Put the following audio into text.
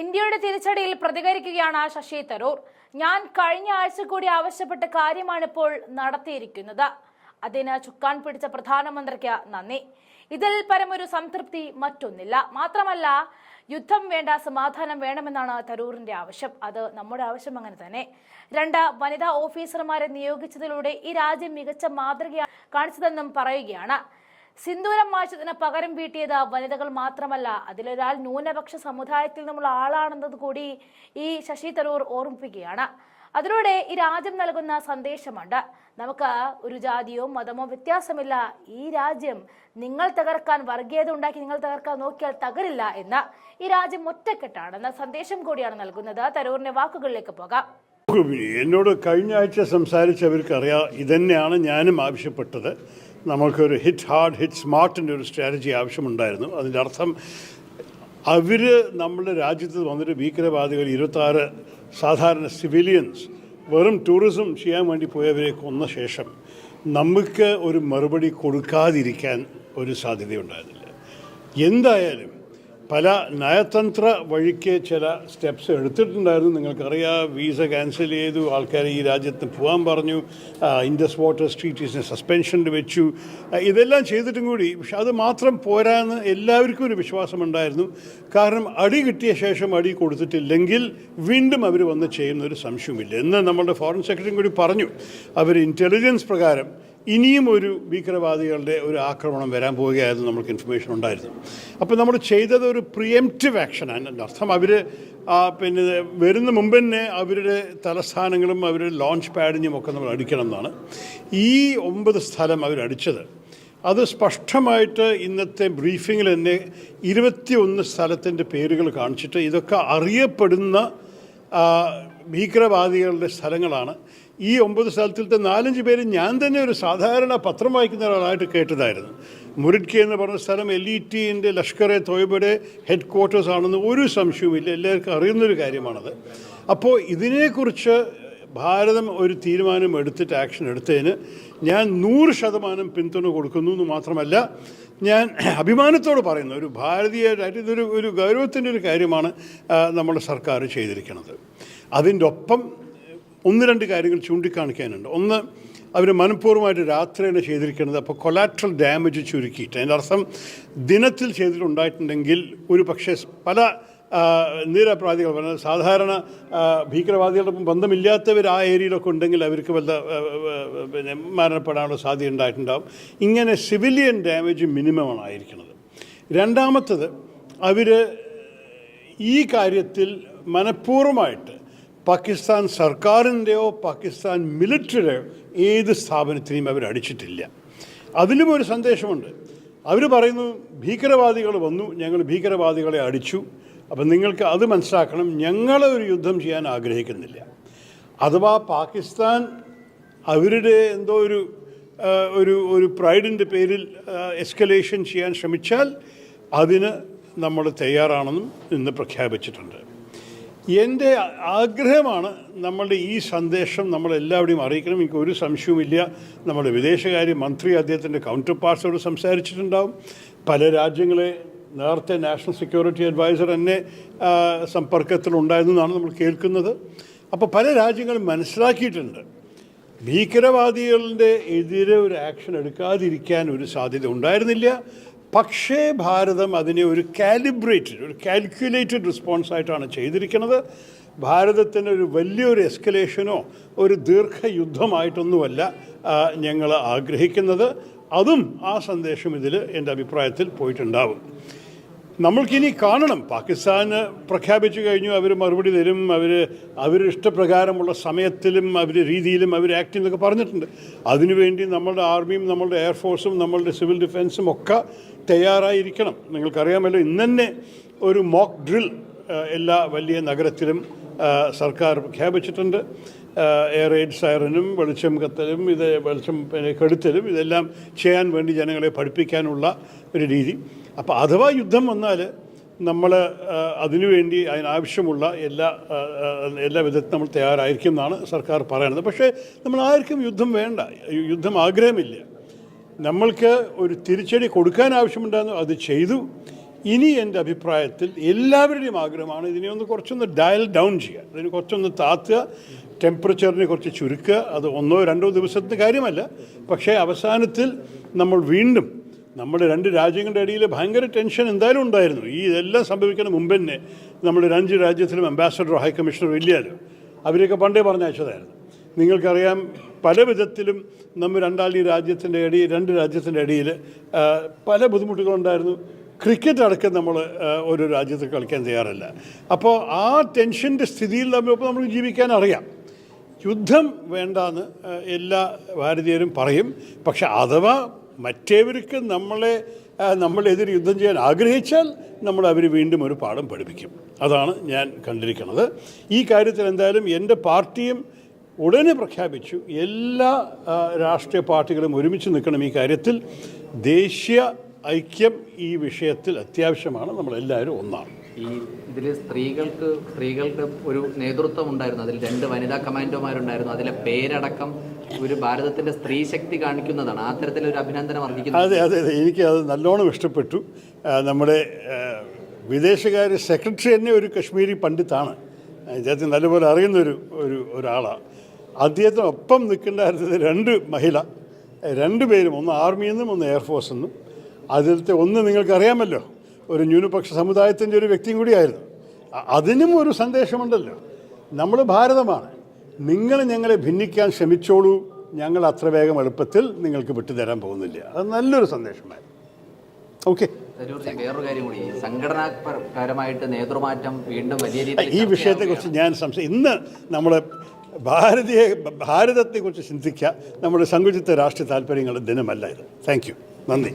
ഇന്ത്യയുടെ തിരിച്ചടിയിൽ പ്രതികരിക്കുകയാണ് ശശി തരൂർ. ഞാൻ കഴിഞ്ഞ ആഴ്ച കൂടി ആവശ്യപ്പെട്ട കാര്യമാണ് ഇപ്പോൾ നടത്തിയിരിക്കുന്നത്. അതിന് ചുക്കാൻ പിടിച്ച പ്രധാനമന്ത്രിക്ക് നന്ദി. ഇതിൽ പരമൊരു സംതൃപ്തി മറ്റൊന്നില്ല. മാത്രമല്ല യുദ്ധം വേണ്ട സമാധാനം വേണമെന്നാണ് തരൂറിന്റെ ആവശ്യം. അത് നമ്മുടെ ആവശ്യം അങ്ങനെ തന്നെ. രണ്ട് വനിതാ ഓഫീസർമാരെ നിയോഗിച്ചതിലൂടെ ഈ രാജ്യം മികച്ച മാതൃകയാണ് കാണിച്ചതെന്നും പറയുകയാണ്. സിന്ദൂരം വായിച്ചതിന് പകരം വീട്ടിയത് വനിതകൾ മാത്രമല്ല. അതിലൊരാൾ ന്യൂനപക്ഷ സമുദായത്തിൽ നിന്നുള്ള ആളാണെന്നത് കൂടി ഈ ശശി തരൂർ ഓർമ്മിപ്പിക്കുകയാണ്. അതിലൂടെ ഈ രാജ്യം നൽകുന്ന സന്ദേശമുണ്ട്. നമുക്ക് ഒരു ജാതിയോ മതമോ വ്യത്യാസമില്ല. ഈ രാജ്യം നിങ്ങൾ തകർക്കാൻ വർഗീയത ഉണ്ടാക്കി നിങ്ങൾ തകർക്കാൻ നോക്കിയാൽ തകരില്ല എന്ന ഈ രാജ്യം ഒറ്റക്കെട്ടാണെന്ന സന്ദേശം കൂടിയാണ് നൽകുന്നത്. തരൂറിന്റെ വാക്കുകളിലേക്ക് പോകാം. എന്നോട് കഴിഞ്ഞ ആഴ്ച സംസാരിച്ചവർക്ക് അറിയാം ഇതന്നെയാണ് ഞാനും ആവശ്യപ്പെട്ടത്. നമുക്കൊരു ഹിറ്റ് ഹാർഡ് ഹിറ്റ് സ്മാർട്ടിന്റെ ഒരു സ്ട്രാറ്റജി ആവശ്യമുണ്ടായിരുന്നു. അതിന്റെ അർത്ഥം അവർ നമ്മുടെ രാജ്യത്ത് വന്നിട്ട് ഭീകരവാദികൾ ഇരുപത്താറ് സാധാരണ സിവിലിയൻസ് വെറും ടൂറിസം ചെയ്യാൻ വേണ്ടി പോയവരെ കൊന്ന ശേഷം നമുക്ക് ഒരു മറുപടി കൊടുക്കാതിരിക്കാൻ ഒരു സാധ്യതയുണ്ടായിരുന്നില്ല. എന്തായാലും പല നയതന്ത്ര വഴിക്ക് ചില സ്റ്റെപ്സ് എടുത്തിട്ടുണ്ടായിരുന്നു. നിങ്ങൾക്കറിയാം വീസ ക്യാൻസൽ ചെയ്തു ആൾക്കാരെ ഈ രാജ്യത്ത് പോകാൻ പറഞ്ഞു. ഇൻഡസ് വാട്ടർ സ്ട്രീറ്റീസിനെ സസ്പെൻഷനിൽ വെച്ചു. ഇതെല്ലാം ചെയ്തിട്ടും കൂടി. പക്ഷെ അത് മാത്രം പോരാന്ന് എല്ലാവർക്കും ഒരു വിശ്വാസമുണ്ടായിരുന്നു. കാരണം അടി കിട്ടിയ ശേഷം അടി കൊടുത്തിട്ടില്ലെങ്കിൽ വീണ്ടും അവർ വന്ന് ചെയ്യുന്നൊരു സംശയമില്ല എന്ന് നമ്മുടെ ഫോറിൻ സെക്രട്ടറിയും കൂടി പറഞ്ഞു. അവർ ഇന്റലിജൻസ് പ്രകാരം ഇനിയും ഒരു ഭീകരവാദികളുടെ ഒരു ആക്രമണം വരാൻ പോവുകയായിരുന്നു നമുക്ക് ഇൻഫർമേഷൻ ഉണ്ടായിരുന്നു. അപ്പോൾ നമ്മൾ ചെയ്തത് ഒരു പ്രിയംറ്റീവ് ആക്ഷനാണ് എന്റെ അർത്ഥം അവർ പിന്നെ വരുന്ന മുമ്പ് തന്നെ അവരുടെ തലസ്ഥാനങ്ങളും അവരുടെ ലോഞ്ച് പാഡിനും ഒക്കെ നമ്മൾ അടിക്കണം എന്നാണ്. ഈ ഒമ്പത് സ്ഥലം അവരടിച്ചത് അത് സ്പഷ്ടമായിട്ട് ഇന്നത്തെ ബ്രീഫിങ്ങിൽ തന്നെ ഇരുപത്തിയൊന്ന് സ്ഥലത്തിന്റെ പേരുകൾ കാണിച്ചിട്ട് ഇതൊക്കെ അറിയപ്പെടുന്ന ഭീകരവാദികളുടെ സ്ഥലങ്ങളാണ്. ഈ ഒമ്പത് സ്ഥലത്തിലത്തെ നാലഞ്ച് പേര് ഞാൻ തന്നെ ഒരു സാധാരണ പത്രം വായിക്കുന്ന ഒരാളായിട്ട് കേട്ടതായിരുന്നു. മുരിഡ്കി എന്ന് പറഞ്ഞ സ്ഥലം എൽ ഇ ടിന്റെ ലഷ്കർ എ തോയ്ബയുടെ ഹെഡ് ക്വാർട്ടേഴ്സ് ആണെന്ന് ഒരു സംശയവുമില്ല. എല്ലാവർക്കും അറിയുന്നൊരു കാര്യമാണത്. അപ്പോൾ ഇതിനെക്കുറിച്ച് ഭാരതം ഒരു തീരുമാനം എടുത്തിട്ട് ആക്ഷൻ എടുത്തതിന് ഞാൻ നൂറ് ശതമാനം പിന്തുണ കൊടുക്കുന്നു എന്ന് മാത്രമല്ല ഞാൻ അഭിമാനത്തോട് പറയുന്നു. ഒരു ഭാരതീയരായിട്ട് ഇതൊരു ഒരു ഗൗരവത്തിന്റെ ഒരു കാര്യമാണ് നമ്മുടെ സർക്കാർ ചെയ്തിരിക്കുന്നത്. അതിന്റെ ഒപ്പം ഒന്ന് രണ്ട് കാര്യങ്ങൾ ചൂണ്ടിക്കാണിക്കാനുണ്ട്. ഒന്ന് അവർ മനഃപൂർവമായിട്ട് രാത്രിയാണ് ചെയ്തിരിക്കുന്നത്. അപ്പോൾ കൊലാട്രൽ ഡാമേജ് ചുരുക്കിയിട്ട്. അതിന്റെ അർത്ഥം ദിനത്തിൽ ചെയ്തിട്ടുണ്ടായിട്ടുണ്ടെങ്കിൽ ഒരു പക്ഷേ പല നിരപരാധികൾ പറഞ്ഞാൽ സാധാരണ ഭീകരവാദികളോടൊപ്പം ബന്ധമില്ലാത്തവർ ആ ഏരിയയിലൊക്കെ ഉണ്ടെങ്കിൽ അവർക്ക് വല്ല പിന്നെ മരണപ്പെടാനുള്ള സാധ്യത ഉണ്ടായിട്ടുണ്ടാവും. ഇങ്ങനെ സിവിലിയൻ ഡാമേജ് മിനിമമാണ് ആയിരിക്കുന്നത്. രണ്ടാമത്തത് അവർ ഈ കാര്യത്തിൽ മനഃപൂർവമായിട്ട് പാകിസ്ഥാൻ സർക്കാരിന്റെയോ പാകിസ്ഥാൻ മിലിറ്ററിയുടെയോ ഏത് സ്ഥാപനത്തിനെയും അവർ അടിച്ചിട്ടില്ല. അതിലും ഒരു സന്ദേശമുണ്ട്. അവർ പറയുന്നു ഭീകരവാദികൾ വന്നു ഞങ്ങൾ ഭീകരവാദികളെ അടിച്ചു. അപ്പം നിങ്ങൾക്ക് അത് മനസ്സിലാക്കണം ഞങ്ങൾ ഒരു യുദ്ധം ചെയ്യാൻ ആഗ്രഹിക്കുന്നില്ല. അഥവാ പാകിസ്ഥാൻ അവരുടെ എന്തോ ഒരു ഒരു ഒരു പ്രൈഡിന്റെ പേരിൽ എസ്കലേഷൻ ചെയ്യാൻ ശ്രമിച്ചാൽ അതിന് നമ്മൾ തയ്യാറാണെന്നും ഇന്ന് പ്രഖ്യാപിച്ചിട്ടുണ്ട്. എന്റെ ആഗ്രഹമാണ് നമ്മളുടെ ഈ സന്ദേശം നമ്മളെല്ലാവരെയും അറിയിക്കണം. എനിക്ക് ഒരു സംശയവുമില്ല. നമ്മുടെ വിദേശകാര്യ മന്ത്രി അദ്ദേഹത്തിന്റെ കൗണ്ടർ പാർട്സോട് സംസാരിച്ചിട്ടുണ്ടാവും. പല രാജ്യങ്ങളെ നേരത്തെ നാഷണൽ സെക്യൂരിറ്റി അഡ്വൈസർ എന്നെ എന്നാണ് നമ്മൾ കേൾക്കുന്നത്. അപ്പോൾ പല രാജ്യങ്ങളും മനസ്സിലാക്കിയിട്ടുണ്ട്. ഭീകരവാദികളുടെ എതിരെ ഒരു ആക്ഷൻ എടുക്കാതിരിക്കാൻ ഒരു സാധ്യത ഉണ്ടായിരുന്നില്ല. പക്ഷേ ഭാരതം അതിനെ ഒരു കാലിബ്രേറ്റഡ് ഒരു കാൽക്കുലേറ്റഡ് റെസ്പോൺസ് ആയിട്ടാണ് ചെയ്തിരിക്കുന്നത്. ഭാരതത്തിന് ഒരു വലിയൊരു എസ്കലേഷനോ ഒരു ദീർഘയുദ്ധമായിട്ടൊന്നുമല്ല ഞങ്ങൾ ആഗ്രഹിക്കുന്നത്. അതും ആ സന്ദേശം ഇതിൽ എന്റെ അഭിപ്രായത്തിൽ പോയിട്ടുണ്ടാവും. നമ്മൾക്കിനി കാണണം. പാകിസ്ഥാന് പ്രഖ്യാപിച്ചു കഴിഞ്ഞു അവർ മറുപടി തരും അവർ അവരുടെ ഇഷ്ടപ്രകാരമുള്ള സമയത്തിലും അവർ രീതിയിലും അവർ ആക്ട് ചെയ്യുന്നൊക്കെ പറഞ്ഞിട്ടുണ്ട്. അതിനുവേണ്ടി നമ്മളുടെ ആർമിയും നമ്മളുടെ എയർഫോഴ്സും നമ്മളുടെ സിവിൽ ഡിഫൻസും ഒക്കെ തയ്യാറായിരിക്കണം. നിങ്ങൾക്കറിയാമല്ലോ ഇന്ന് തന്നെ ഒരു മോക്ക് ഡ്രിൽ എല്ലാ വലിയ നഗരത്തിലും സർക്കാർ പ്രഖ്യാപിച്ചിട്ടുണ്ട്. എയർ എയ്ഡ് സൈറനും വെളിച്ചം കത്തലും ഇത് വെളിച്ചം കെടുത്തലും ഇതെല്ലാം ചെയ്യാൻ വേണ്ടി ജനങ്ങളെ പഠിപ്പിക്കാനുള്ള ഒരു രീതി. അപ്പോൾ അഥവാ യുദ്ധം വന്നാൽ നമ്മൾ അതിനുവേണ്ടി അതിനാവശ്യമുള്ള എല്ലാ എല്ലാ വിധത്തിലും നമ്മൾ തയ്യാറായിരിക്കും എന്നാണ് സർക്കാർ പറയുന്നത്. പക്ഷേ നമ്മൾ ആർക്കും യുദ്ധം വേണ്ട യുദ്ധം ആഗ്രഹമില്ല. നമ്മൾക്ക് ഒരു തിരിച്ചടി കൊടുക്കാൻ ആവശ്യമുണ്ടായിരുന്നു അത് ചെയ്തു. ഇനി എന്റെ അഭിപ്രായത്തിൽ എല്ലാവരുടെയും ആഗ്രഹമാണ് ഇതിനെ ഒന്ന് കുറച്ചൊന്ന് ഡയൽ ഡൗൺ ചെയ്യുക. ഇതിന് കുറച്ചൊന്ന് താത്തുക ടെമ്പറേച്ചറിനെ കുറച്ച് ചുരുക്കുക. അത് ഒന്നോ രണ്ടോ ദിവസത്തെ കാര്യമല്ല. പക്ഷേ അവസാനത്തിൽ നമ്മൾ വീണ്ടും നമ്മുടെ രണ്ട് രാജ്യങ്ങളുടെ ഇടയിൽ ഭയങ്കര ടെൻഷൻ എന്തായാലും ഉണ്ടായിരുന്നു. ഈ ഇതെല്ലാം സംഭവിക്കുന്ന മുമ്പ് തന്നെ നമ്മുടെ രണ്ട് രാജ്യത്തിലും അംബാസഡറോ ഹൈ കമ്മീഷണറോ ഇല്ലല്ലോ അവരെയൊക്കെ പണ്ടേ പറഞ്ഞയച്ചതായിരുന്നു. നിങ്ങൾക്കറിയാം പല വിധത്തിലും നമ്മൾ രണ്ടാളി രാജ്യത്തിന്റെ ഇടയിൽ രണ്ട് രാജ്യത്തിന്റെ ഇടയിൽ പല ബുദ്ധിമുട്ടുകളുണ്ടായിരുന്നു. ക്രിക്കറ്റ് അടക്കം നമ്മൾ ഒരു രാജ്യത്ത് കളിക്കാൻ തയ്യാറല്ല. അപ്പോൾ ആ ടെൻഷന്റെ സ്ഥിതിയിൽ നമ്മളിപ്പോൾ നമുക്ക് ജീവിക്കാൻ അറിയാം. യുദ്ധം വേണ്ടാന്ന് എല്ലാ ഭാരതീയരും പറയും. പക്ഷെ അഥവാ മറ്റേവർക്ക് നമ്മളെ നമ്മളെതിരെ യുദ്ധം ചെയ്യാൻ ആഗ്രഹിച്ചാൽ നമ്മൾ അവർ വീണ്ടും ഒരു പാഠം പഠിപ്പിക്കും. അതാണ് ഞാൻ കണ്ടിരിക്കുന്നത്. ഈ കാര്യത്തിൽ എന്തായാലും എന്റെ പാർട്ടിയും ഉടനെ പ്രഖ്യാപിച്ചു. എല്ലാ രാഷ്ട്രീയ പാർട്ടികളും ഒരുമിച്ച് നിൽക്കണം ഈ കാര്യത്തിൽ. ദേശീയ ഐക്യം ഈ വിഷയത്തിൽ അത്യാവശ്യമാണ്. നമ്മളെല്ലാവരും ഒന്നാണ്. ഈ ഇതിൽ സ്ത്രീകൾക്ക് സ്ത്രീകൾക്ക് ഒരു നേതൃത്വം ഉണ്ടായിരുന്നു. അതിൽ രണ്ട് വനിതാ കമാൻഡോമാരുണ്ടായിരുന്നു. അതിലെ പേരടക്കം ഒരു ഭാരതത്തിന്റെ സ്ത്രീ ശക്തി കാണിക്കുന്നതാണ്. ആ തരത്തിലൊരു അഭിനന്ദനം അർഹിക്കുന്നത് അതെ അതെ അതെ. എനിക്ക് അത് നല്ലോണം ഇഷ്ടപ്പെട്ടു. നമ്മുടെ വിദേശകാര്യ സെക്രട്ടറി തന്നെ ഒരു കശ്മീരി പണ്ഡിത്താണ് ഇദ്ദേഹത്തിന് നല്ലപോലെ അറിയുന്ന ഒരു ഒരു ഒരാളാണ് അദ്ദേഹത്തിനൊപ്പം നിൽക്കേണ്ടായിരുന്നത് രണ്ട് മഹിള രണ്ടുപേരും ഒന്ന് ആർമിയിൽ നിന്നും ഒന്ന് എയർഫോഴ്സിൽ നിന്നും അതിലത്തെ ഒന്ന് നിങ്ങൾക്കറിയാമല്ലോ ഒരു ന്യൂനപക്ഷ സമുദായത്തിന്റെ ഒരു വ്യക്തിയും കൂടിയായിരുന്നു. അതിനും ഒരു സന്ദേശമുണ്ടല്ലോ. നമ്മൾ ഭാരതമാണ്. നിങ്ങൾ ഞങ്ങളെ ഭിന്നിക്കാൻ ശ്രമിച്ചോളൂ. ഞങ്ങൾ അത്ര വേഗം എളുപ്പത്തിൽ നിങ്ങൾക്ക് വിട്ടുതരാൻ പോകുന്നില്ല. അത് നല്ലൊരു സന്ദേശമായിരുന്നു ഓക്കെ. വേറൊരു കാര്യം കൂടി. സംഘടനാപരമായിട്ട് നേതൃമാറ്റം വീണ്ടും വലിയ രീതിയിൽ ഈ വിഷയത്തെക്കുറിച്ച് ഞാൻ സംശയം ഇന്ന് നമ്മൾ ഭാരതീയ ഭാരതത്തെക്കുറിച്ച് ചിന്തിക്കുക നമ്മുടെ സങ്കുചിത രാഷ്ട്രീയ താല്പര്യങ്ങളുടെ ദിനമല്ല ഇത്. താങ്ക് യു നന്ദി.